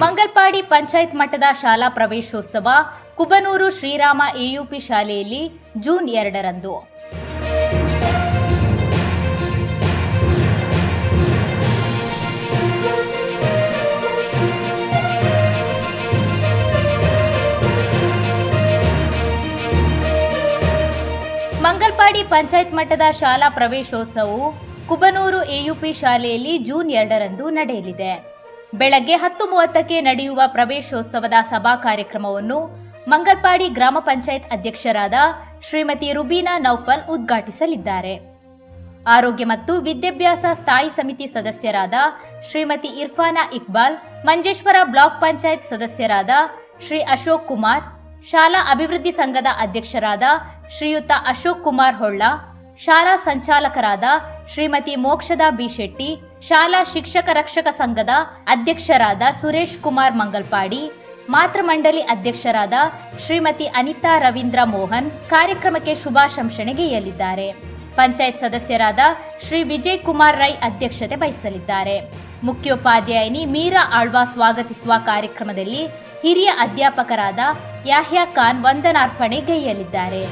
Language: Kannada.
ಮಂಗಲ್ಪಾಡಿ ಪಂಚಾಯತ್ ಮಟ್ಟದ ಶಾಲಾ ಪ್ರವೇಶೋತ್ಸವ, ಕುಬನೂರು ಶ್ರೀರಾಮ ಎಯುಪಿ ಶಾಲೆಯಲ್ಲಿ ಜೂನ್ ಎರಡರಂದು. ಮಂಗಲ್ಪಾಡಿ ಪಂಚಾಯತ್ ಮಟ್ಟದ ಶಾಲಾ ಪ್ರವೇಶೋತ್ಸವವು ಕುಬನೂರು ಎಯುಪಿ ಶಾಲೆಯಲ್ಲಿ ಜೂನ್ ಎರಡರಂದು ನಡೆಯಲಿದೆ. ಬೆಳಗ್ಗೆ ಹತ್ತು ಮೂವತ್ತಕ್ಕೆ ನಡೆಯುವ ಪ್ರವೇಶೋತ್ಸವದ ಸಭಾ ಕಾರ್ಯಕ್ರಮವನ್ನು ಮಂಗಲ್ಪಾಡಿ ಗ್ರಾಮ ಪಂಚಾಯತ್ ಅಧ್ಯಕ್ಷರಾದ ಶ್ರೀಮತಿ ರುಬೀನಾ ನೌಫಲ್ ಉದ್ಘಾಟಿಸಲಿದ್ದಾರೆ. ಆರೋಗ್ಯ ಮತ್ತು ವಿದ್ಯಾಭ್ಯಾಸ ಸ್ಥಾಯಿ ಸಮಿತಿ ಸದಸ್ಯರಾದ ಶ್ರೀಮತಿ ಇರ್ಫಾನಾ ಇಕ್ಬಾಲ್, ಮಂಜೇಶ್ವರ ಬ್ಲಾಕ್ ಪಂಚಾಯತ್ ಸದಸ್ಯರಾದ ಶ್ರೀ ಅಶೋಕ್ ಕುಮಾರ್, ಶಾಲಾ ಅಭಿವೃದ್ಧಿ ಸಂಘದ ಅಧ್ಯಕ್ಷರಾದ ಶ್ರೀಯುತ ಅಶೋಕ್ ಕುಮಾರ್ ಹೊಳ್ಳ, ಶಾಲಾ ಸಂಚಾಲಕರಾದ ಶ್ರೀಮತಿ ಮೋಕ್ಷದ ಬಿ ಶೆಟ್ಟಿ ಶಾಲಾ ಶಿಕ್ಷಕ ರಕ್ಷಕ ಸಂಘದ ಅಧ್ಯಕ್ಷರಾದ ಸುರೇಶ್ ಕುಮಾರ್ ಮಂಗಲ್ಪಾಡಿ ಮಾತೃಮಂಡಲಿ ಅಧ್ಯಕ್ಷರಾದ ಶ್ರೀಮತಿ ಅನಿತಾ ರವೀಂದ್ರ ಮೋಹನ್ ಕಾರ್ಯಕ್ರಮಕ್ಕೆ ಶುಭಾಶಂಸನೆ ಗೈಯಲಿದ್ದಾರೆ ಪಂಚಾಯತ್ ಸದಸ್ಯರಾದ ಶ್ರೀ ವಿಜಯ್ ಕುಮಾರ್ ರೈ ಅಧ್ಯಕ್ಷತೆ ವಹಿಸಲಿದ್ದಾರೆ. ಮುಖ್ಯೋಪಾಧ್ಯಾಯಿನಿ ಮೀರಾ ಆಳ್ವಾ ಸ್ವಾಗತಿಸುವ ಕಾರ್ಯಕ್ರಮದಲ್ಲಿ ಹಿರಿಯ ಅಧ್ಯಾಪಕರಾದ ಯಾಹ್ಯಾ ಖಾನ್ ವಂದನಾರ್ಪಣೆ ಗೈಯಲಿದ್ದಾರೆ